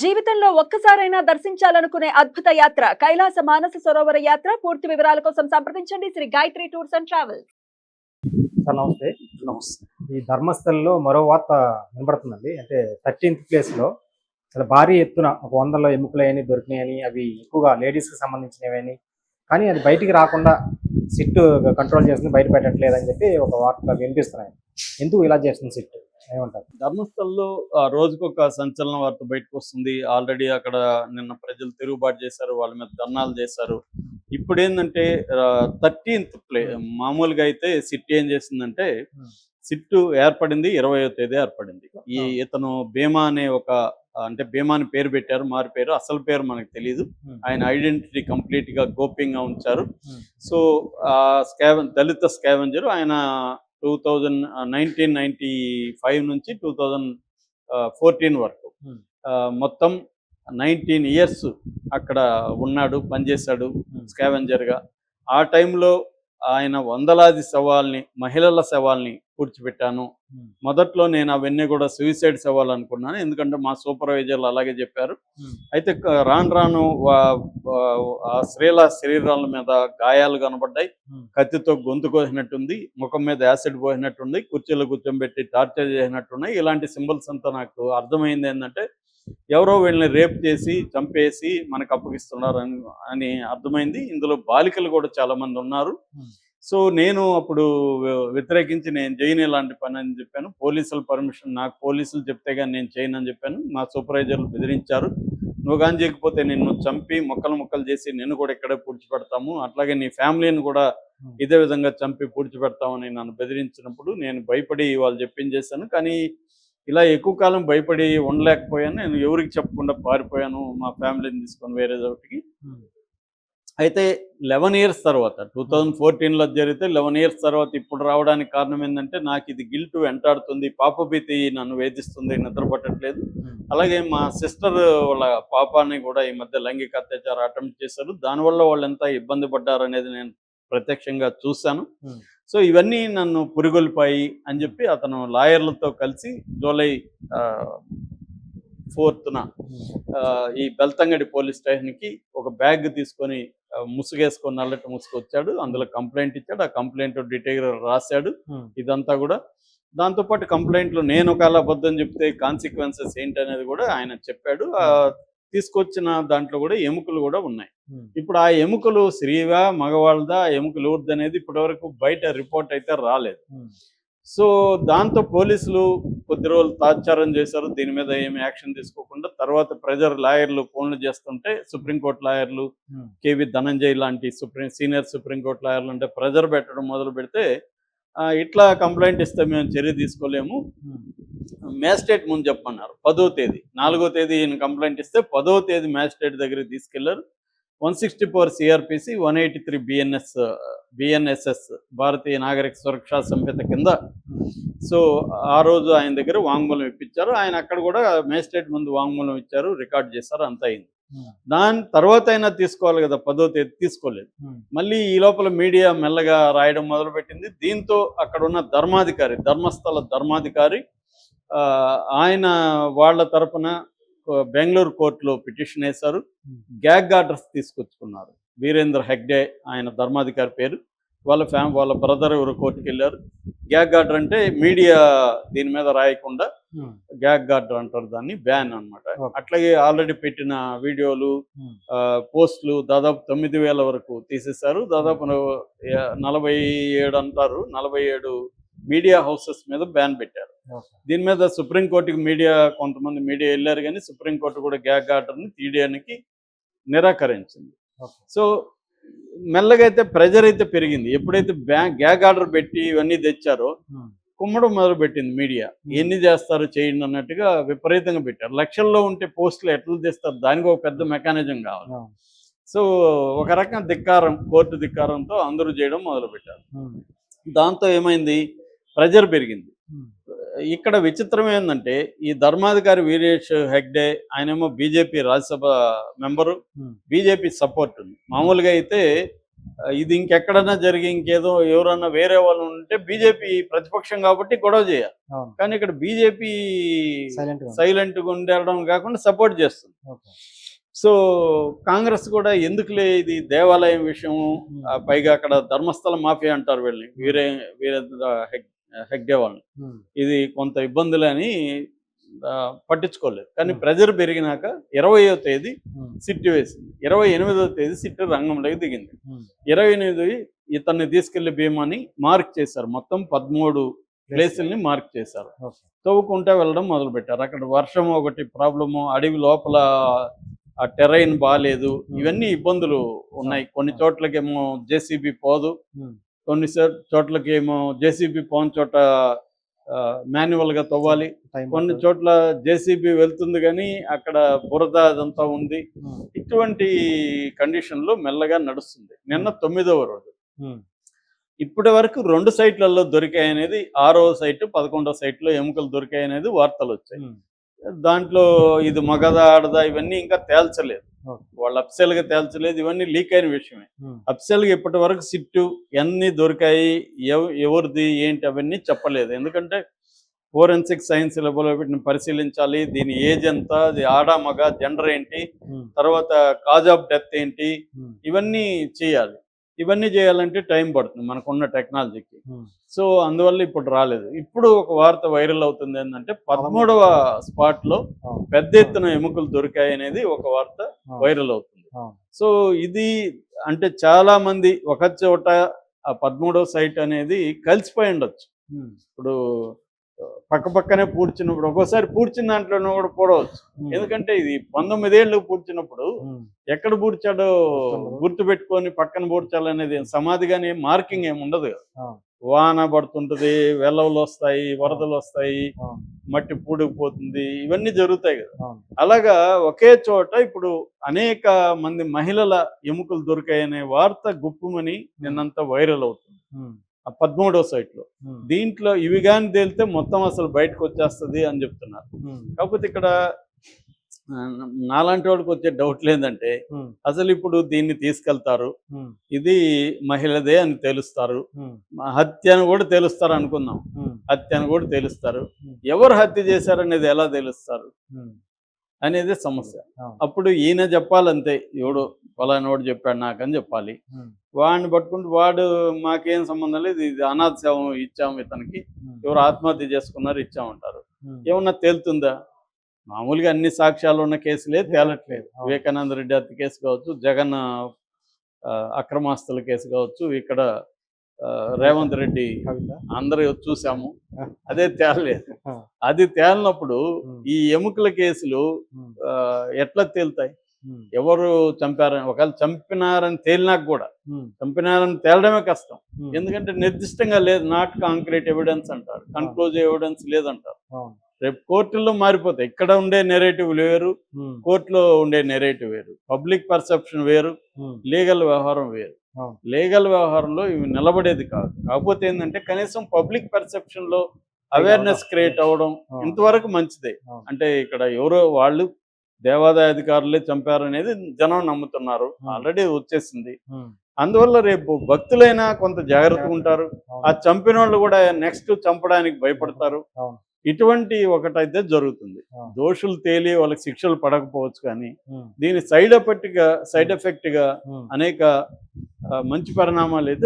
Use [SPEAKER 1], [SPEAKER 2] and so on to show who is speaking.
[SPEAKER 1] జీవితంలో ఒక్కసారైనా దర్శించాలనుకునే అద్భుత యాత్ర కైలాస మానస సరోవర యాత్ర. పూర్తి వివరాల కోసం సంప్రదించండి. Shri Gayatri tours and travels.
[SPEAKER 2] Sir నమస్తే.
[SPEAKER 3] నమస్తే
[SPEAKER 2] ఈ ధర్మస్థలంలో మరో వార్త వినబడుతుందండి. అంటే థర్టీన్త్ ప్లేస్లో చాలా భారీ ఎత్తున ఒక వందలో ఎముకలయని దొరికినాయని అవి ఎక్కువగా లేడీస్కి సంబంధించినవి కానీ అది బయటికి రాకుండా సిట్ కంట్రోల్ చేస్తుంది బయట పెట్టట్లేదు అని చెప్పి ఒక వార్త వినిపిస్తున్నాయి. ఎందుకు ఇలా చేస్తుంది సిట్ ఏమంటారు?
[SPEAKER 3] ధర్మస్థలంలో రోజుకొక సంచలన వార్త బయటకు వస్తుంది. ఆల్రెడీ అక్కడ నిన్న ప్రజలు తిరుగుబాటు చేశారు వాళ్ళ మీద ధర్నాలు చేశారు. ఇప్పుడు ఏంటంటే థర్టీన్త్ ప్లే మామూలుగా అయితే సిట్ ఏం చేసిందంటే. సిట్టు ఏర్పడింది ఇరవయో తేదీ ఏర్పడింది. ఈ. ఇతను భీమా అనే ఒక అంటే భీమా అని పేరు పెట్టారు మారు పేరు అసలు పేరు మనకు తెలియదు. ఆయన ఐడెంటిటీ కంప్లీట్గా గోప్యంగా ఉంచారు. సో ఆ స్కావెన్ దళిత స్కావెంజర్ ఆయన two thousand nineteen ninety five నుంచి టూ థౌజండ్ ఫోర్టీన్ వరకు. మొత్తం నైన్టీన్ ఇయర్స్ అక్కడ ఉన్నాడు పనిచేశాడు స్కావెంజర్గా. ఆ టైంలో ఆయన వందలాది శవాల్ని మహిళల శవాల్ని పూడ్చిపెట్టాను. మొదట్లో నేను అవన్నీ కూడా సూసైడ్ శవాలు అనుకున్నాను ఎందుకంటే మా సూపర్వైజర్లు అలాగే చెప్పారు. అయితే రాను రాను ఆ స్త్రీల శరీరాల మీద గాయాలు కనబడ్డాయి. కత్తితో గొంతు కోసినట్టుంది ముఖం మీద యాసిడ్ పోసినట్టుంది కుర్చీలో కూర్చోబెట్టి టార్చర్ చేసినట్టున్నాయి ఇలాంటి సింబల్స్ అంతా నాకు అర్థమైంది ఏంటంటే ఎవరో వీళ్ళని రేప్ చేసి చంపేసి మనకు అప్పగిస్తున్నారు అని అర్థమైంది ఇందులో బాలికలు కూడా చాలా మంది ఉన్నారు. సో నేను అప్పుడు వ్య- వ్యతిరేకించి నేను చేయను ఇలాంటి పని అని చెప్పాను. పోలీసుల పర్మిషన్ నాకు పోలీసులు చెప్తే కానీ నేను చేయను అని చెప్పాను. మా సూపర్వైజర్లు బెదిరించారు. నువ్వు కానీ చేయకపోతే నిన్ను చంపి మొక్కలు మొక్కలు చేసి నిన్ను కూడా ఇక్కడే పూడ్చిపెడతాము. అట్లాగే నీ ఫ్యామిలీని కూడా. ఇదే విధంగా చంపి పూడ్చిపెడతామని నన్ను బెదిరించినప్పుడు నేను భయపడి వాళ్ళు చెప్పించేశాను కానీ ఇలా ఎక్కువ కాలం భయపడి ఉండలేకపోయాను. నేను ఎవరికి చెప్పకుండా పారిపోయాను మా ఫ్యామిలీని తీసుకొని వేరే చోటికి. అయితే లెవెన్ ఇయర్స్ తర్వాత టూ థౌజండ్ ఫోర్టీన్లో జరిగితే లెవెన్ ఇయర్స్ తర్వాత ఇప్పుడు రావడానికి కారణం ఏంటంటే నాకు ఇది గిల్ట్ వెంటాడుతుంది పాపభీతి నన్ను వేధిస్తుంది నిద్ర పట్టట్లేదు. అలాగే మా సిస్టర్ వాళ్ళ పాపాన్ని కూడా ఈ మధ్య లైంగిక అత్యాచారం అటెంప్ట్ చేశారు దానివల్ల వాళ్ళు ఎంత ఇబ్బంది పడ్డారు అనేది నేను ప్రత్యక్షంగా చూశాను. సో ఇవన్నీ నన్ను పురిగొల్పాయి అని చెప్పి అతను లాయర్లతో కలిసి జూలై ఫోర్త్న ఈ బెల్తంగడి పోలీస్ స్టేషన్కి ఒక బ్యాగ్ తీసుకొని ముసుగేసుకొని నల్లటి ముసుగు వచ్చాడు అందులో కంప్లైంట్ ఇచ్చాడు. ఆ కంప్లైంట్ డీటెయిల్ రాశాడు. ఇదంతా కూడా దాంతోపాటు కంప్లైంట్లో నేను ఒకవేళ అబద్ధం చెప్తే కాన్సిక్వెన్సెస్ ఏంటి అనేది కూడా ఆయన చెప్పాడు. ఆ, తీసుకొచ్చిన దాంట్లో కూడా ఎముకలు కూడా ఉన్నాయి. ఇప్పుడు ఆ ఎముకలు స్త్రీవా మగవాళ్ళదా? ఎముకలు ఎవరిది అనేది ఇప్పటివరకు బయట రిపోర్ట్ అయితే రాలేదు. సో దాంతో పోలీసులు కొద్ది రోజులు తాత్సారం చేశారు దీని మీద ఏమి యాక్షన్ తీసుకోకుండా తర్వాత ప్రెజర్ లాయర్లు ఫోన్లు చేస్తుంటే సుప్రీంకోర్టు లాయర్లు
[SPEAKER 2] Hmm.
[SPEAKER 3] కేవి ధనంజయ్ లాంటి సుప్రీం సీనియర్ సుప్రీంకోర్టు లాయర్లు అంటే ప్రెజర్ పెట్టడం మొదలు పెడితే ఇట్లా కంప్లైంట్ ఇస్తే మేము చర్య తీసుకోలేము
[SPEAKER 2] Hmm.
[SPEAKER 3] మ్యాజిస్ట్రేట్ ముందు చెప్పమన్నారు పదో తేదీ నాలుగో తేదీ ఈయన కంప్లైంట్ ఇస్తే పదో తేదీ మ్యాజిస్ట్రేట్ దగ్గరికి తీసుకెళ్ళారు one sixty four CrPC one eighty three BNS BNSS Bharatiya Nagarik Suraksha Sanhita కింద. సో ఆ రోజు ఆయన దగ్గర వాంగ్మూలం ఇప్పించారు. ఆయన అక్కడ కూడా మేజిస్ట్రేట్ ముందు వాంగ్మూలం ఇచ్చారు రికార్డ్ చేశారు అంత అయింది.
[SPEAKER 2] Hmm.
[SPEAKER 3] దాని తర్వాత అయినా తీసుకోవాలి కదా పదో తేదీ తీసుకోలేదు.
[SPEAKER 2] Hmm.
[SPEAKER 3] మళ్ళీ ఈ లోపల మీడియా మెల్లగా రాయడం మొదలుపెట్టింది. దీంతో అక్కడ ఉన్న ధర్మాధికారి ధర్మస్థల ధర్మాధికారి ఆ, ఆయన వాళ్ళ తరపున బెంగళూరు కోర్టులో పిటిషన్ వేశారు. గ్యాగ్ ఆర్డర్స్ తీసుకొచ్చుకున్నారు వీరేంద్ర హెగ్డే ఆయన ధర్మాధికారి పేరు వాళ్ళ ఫ్యామ్ వాళ్ళ బ్రదర్ ఎవరు కోర్టుకి వెళ్ళారు గ్యాగ్ ఆర్డర్ అంటే మీడియా దీని మీద రాయకుండా
[SPEAKER 2] Hmm.
[SPEAKER 3] గ్యాగ్ ఆర్డర్ అంటారు దాన్ని బ్యాన్ అన్నమాట
[SPEAKER 2] Okay.
[SPEAKER 3] అట్లాగే ఆల్రెడీ పెట్టిన వీడియోలు
[SPEAKER 2] Hmm.
[SPEAKER 3] పోస్టులు దాదాపు తొమ్మిది వేల వరకు తీసేశారు దాదాపు నలభై ఏడు అంటారు నలభై ఏడు మీడియా హౌసెస్ మీద బ్యాన్ పెట్టారు. దీని మీద సుప్రీంకోర్టుకి మీడియా కొంతమంది మీడియా వెళ్ళారు కానీ సుప్రీంకోర్టు కూడా గ్యాగ్ ఆర్డర్ని తీయడానికి నిరాకరించింది. సో మెల్లగా అయితే ప్రెజర్ అయితే పెరిగింది. ఎప్పుడైతే బ్యా గ్యాగ్ ఆర్డర్ పెట్టి ఇవన్నీ తెచ్చారో. కుమ్మడం మొదలు పెట్టింది మీడియా ఎన్ని చేస్తారు చేయండి అన్నట్టుగా విపరీతంగా పెట్టారు. లక్షల్లో ఉంటే పోస్టులు ఎట్లా తెస్తారు? దానికి ఒక పెద్ద మెకానిజం కావాలి. సో ఒక రకం ధిక్కారం కోర్టు ధిక్కారంతో అందరూ చేయడం మొదలు పెట్టారు
[SPEAKER 2] Hmm.
[SPEAKER 3] దాంతో ఏమైంది? ప్రెజర్ పెరిగింది. ఇక్కడ విచిత్రం ఏంటంటే ఈ ధర్మాధికారి వీరేష్ హెగ్డే ఆయనేమో బీజేపీ రాజ్యసభ మెంబరు
[SPEAKER 2] Hmm.
[SPEAKER 3] బీజేపీ సపోర్ట్ ఉంది. మామూలుగా అయితే ఇది ఇంకెక్కడన్నా జరిగి ఇంకేదో ఎవరన్నా వేరే వాళ్ళు ఉంటే బీజేపీ ప్రతిపక్షం కాబట్టి గొడవ చేయాలి. కానీ ఇక్కడ బీజేపీ
[SPEAKER 2] సైలెంట్గా ఉంది.
[SPEAKER 3] సైలెంట్గా ఉండడం కాకుండా సపోర్ట్ చేస్తుంది. సో కాంగ్రెస్ కూడా ఎందుకులే ఇది దేవాలయం విషయం ఆ, పైగా అక్కడ ధర్మస్థల మాఫియా అంటారు వీళ్ళని వీరే వీరేంద్ర హెగ్ హెగ్డే వాళ్ళని
[SPEAKER 2] ఉమ్,
[SPEAKER 3] ఇది కొంత ఇబ్బందులే అని ఆ, పట్టించుకోలేదు. కానీ. ప్రెజర్ పెరిగినాక ఇరవయో తేదీ సిట్ వేసింది. ఇరవై ఎనిమిదో తేదీ సిట్ రంగంలోకి దిగింది. ఇరవై ఎనిమిది ఇతన్ని తీసుకెళ్ళి భీమాని మార్క్ చేశారు. మొత్తం పదమూడు ప్లేసుల్ని మార్క్ చేశారు. తవ్వుకుంటా వెళ్ళడం మొదలు పెట్టారు అక్కడ వర్షం ఒకటి ప్రాబ్లము అడవి లోపల ఆ టెరైన్ బాగాలేదు ఇవన్నీ ఇబ్బందులు ఉన్నాయి. కొన్ని చోట్లకేమో జేసీబీ పోదు. కొన్ని చో- చోట్లకేమో జేసీబీ పోని చోట మాన్యువల్గా తవ్వాలి. కొన్ని. చోట్ల జేసీబీ వెళ్తుంది కానీ అక్కడ బురద అదంతా ఉంది.
[SPEAKER 2] ఉమ్,
[SPEAKER 3] ఇటువంటి కండిషన్లో మెల్లగా నడుస్తుంది. నిన్న తొమ్మిదవ రోజు.
[SPEAKER 2] ఉమ్,
[SPEAKER 3] ఇప్పటి వరకు రెండు సైట్లలో దొరికాయి అనేది ఆరో సైట్ పదకొండో సైట్లో ఎముకలు దొరికాయి అనేది వార్తలు వచ్చాయి దాంట్లో ఇది మగదా ఆడదా ఇవన్నీ ఇంకా తేల్చలేదు. వాళ్ళు అప్సెల్గా తేల్చలేదు. ఇవన్నీ లీక్ అయిన విషయమే. అప్సెల్గా ఇప్పటి వరకు సిట్టు ఎన్ని దొరికాయి ఎవ- ఎవరిది ఏంటి అవన్నీ చెప్పలేదు. ఎందుకంటే ఫోరెన్సిక్ సైన్స్ లెవెల్లో వీటిని పరిశీలించాలి. దీని ఏజ్ ఎంత అది ఆడ మగ జెండర్ ఏంటి తర్వాత కాజ్ ఆఫ్ డెత్ ఏంటి ఇవన్నీ చేయాలి. ఇవన్నీ చేయాలంటే టైం పడుతుంది మనకున్న టెక్నాలజీకి.
[SPEAKER 2] ఉమ్,
[SPEAKER 3] సో అందువల్ల ఇప్పుడు రాలేదు. ఇప్పుడు ఒక వార్త వైరల్ అవుతుంది ఏంటంటే పదమూడవ స్పాట్లో
[SPEAKER 2] అవును,
[SPEAKER 3] పెద్ద ఎత్తున ఎముకలు దొరికాయి అనేది ఒక వార్త వైరల్ అవుతుంది. సో ఇది అంటే చాలా మంది ఒక చోట ఆ పదమూడవ సైట్ అనేది కలిసిపోయి ఉండొచ్చు. ఇప్పుడు పక్క పక్కనే పూడ్చినప్పుడు ఒక్కోసారి పూడ్చిన దాంట్లోనే కూడా పూడవచ్చు. ఎందుకంటే ఇది పంతొమ్మిదేళ్ళు పూడ్చినప్పుడు ఎక్కడ పూడ్చాడో. గుర్తు పెట్టుకొని పక్కన పూడ్చాలనేది సమాధి కానీ మార్కింగ్ ఏమి ఉండదు వాన పడుతుంటది వెల్లవులు వస్తాయి వరదలు వస్తాయి మట్టి పూడుకుపోతుంది ఇవన్నీ జరుగుతాయి కదా. అలాగా ఒకే చోట ఇప్పుడు అనేక మంది మహిళల ఎముకలు దొరికాయనే వార్త గుప్పుమని నిన్నంతా వైరల్ అవుతుంది. పదమూడో సైట్లో
[SPEAKER 2] ఉమ్,
[SPEAKER 3] దీంట్లో ఇవి కానీ తేలితే మొత్తం అసలు బయటకు వచ్చేస్తుంది అని చెప్తున్నారు. కాకపోతే ఇక్కడ నాలాంటి వాడికి వచ్చే డౌట్ లేదంటే అసలు ఇప్పుడు దీన్ని తీసుకెళ్తారు. ఇది మహిళదే అని తెలుస్తారు. అని కూడా తెలుస్తారు అనుకుందాం. హత్య అని కూడా తెలుస్తారు. ఎవరు హత్య చేశారనేది ఎలా తెలుస్తారు? అనేది సమస్య. అప్పుడు ఈయన చెప్పాలంతే ఎవడు ఫలానోడు చెప్పాడు నాకని చెప్పాలి. వాడిని పట్టుకుంటే వాడు మాకేం సంబంధం లేదు ఇది అనాథ శవం ఇచ్చాము ఇతనికి. ఎవరు ఆత్మహత్య చేసుకున్నారు ఇచ్చామంటారు. ఏమన్నా తేలుతుందా? మామూలుగా అన్ని సాక్ష్యాలు ఉన్న కేసులే తేలట్లేదు. వివేకానంద రెడ్డి హత్య కేసు కావచ్చు జగన్ అక్రమాస్తుల కేసు కావచ్చు ఇక్కడ రేవంత్ రెడ్డి అందరూ చూసాము. అదే తేలలేదు. అది తేలినప్పుడు ఈ ఎముకల కేసులు ఎట్లా తేలుతాయి? ఎవరు చంపారని ఒకవేళ చంపినారని తేలినాక కూడా చంపినారని తేలడమే కష్టం. ఎందుకంటే నిర్దిష్టంగా లేదు నాట్ కాంక్రీట్ ఎవిడెన్స్ అంటారు కన్క్లూజివ్ ఎవిడెన్స్ లేదంటారు. రేపు కోర్టుల్లో మారిపోతాయి. ఇక్కడ ఉండే నెరేటివ్ వేరు కోర్టులో ఉండే నెరేటివ్ వేరు. పబ్లిక్ పర్సెప్షన్ వేరు లీగల్ వ్యవహారం వేరు. లీగల్ వ్యవహారంలో ఇవి నిలబడేది కాదు కాకపోతే ఏంటంటే కనీసం పబ్లిక్ పర్సెప్షన్లో అవేర్నెస్ క్రియేట్ అవ్వడం. ఇంతవరకు మంచిదే. అంటే ఇక్కడ ఎవరో వాళ్ళు దేవాదాయ అధికారులే చంపారనేది జనం నమ్ముతున్నారు. ఆల్రెడీ వచ్చేసింది అందువల్ల రేపు భక్తులైనా కొంత జాగ్రత్తగా ఉంటారు. ఆ చంపిన వాళ్ళు కూడా నెక్స్ట్ చంపడానికి భయపడతారు. ఇటువంటి ఒకటైతే జరుగుతుంది. దోషులు తేలి వాళ్ళకి శిక్షలు పడకపోవచ్చు కానీ దీని సైడ్ ఎఫెక్ట్గా సైడ్
[SPEAKER 2] ఎఫెక్ట్గా.
[SPEAKER 3] అనేక మంచి పరిణామాలు అయితే